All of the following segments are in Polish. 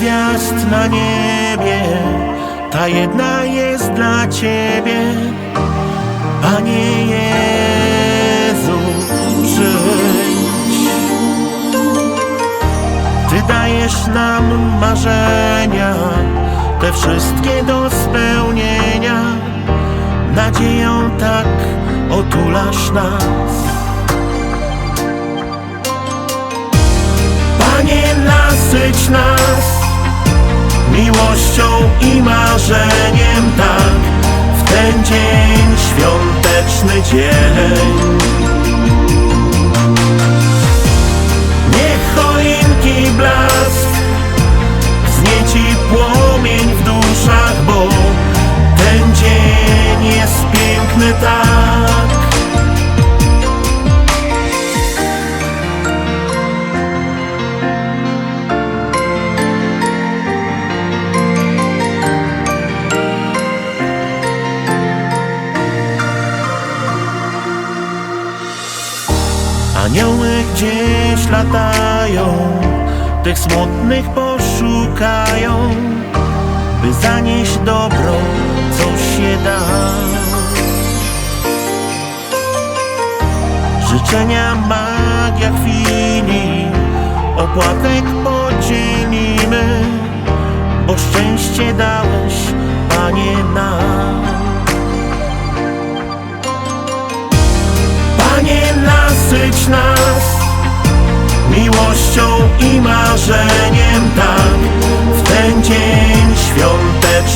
gwiazd na niebie, ta jedna jest dla Ciebie, Panie Jezu, przyjdź. Ty dajesz nam marzenia, te wszystkie do spełnienia, nadzieją tak otulasz nas. Panie, nasyć nas miłością i marzeniem tak w ten dzień, świąteczny dzień. Anioły gdzieś latają, tych smutnych poszukają, by zanieść dobro, co się da. Życzenia magia chwili, opłatek podzielimy, bo szczęście dałeś, Panie nam. Panie, nas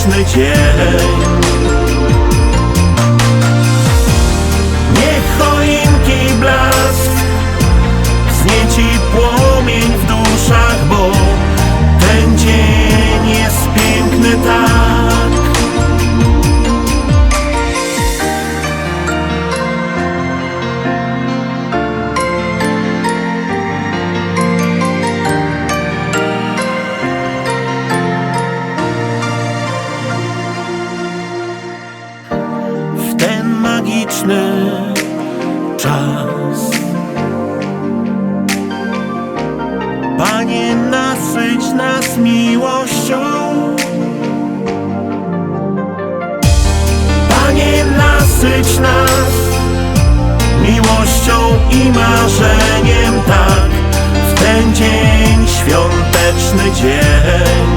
świąteczny dzień. magiczny czas. Panie, nasyć nas miłością. Panie, nasyć nas miłością i marzeniem tak W ten dzień, świąteczny dzień.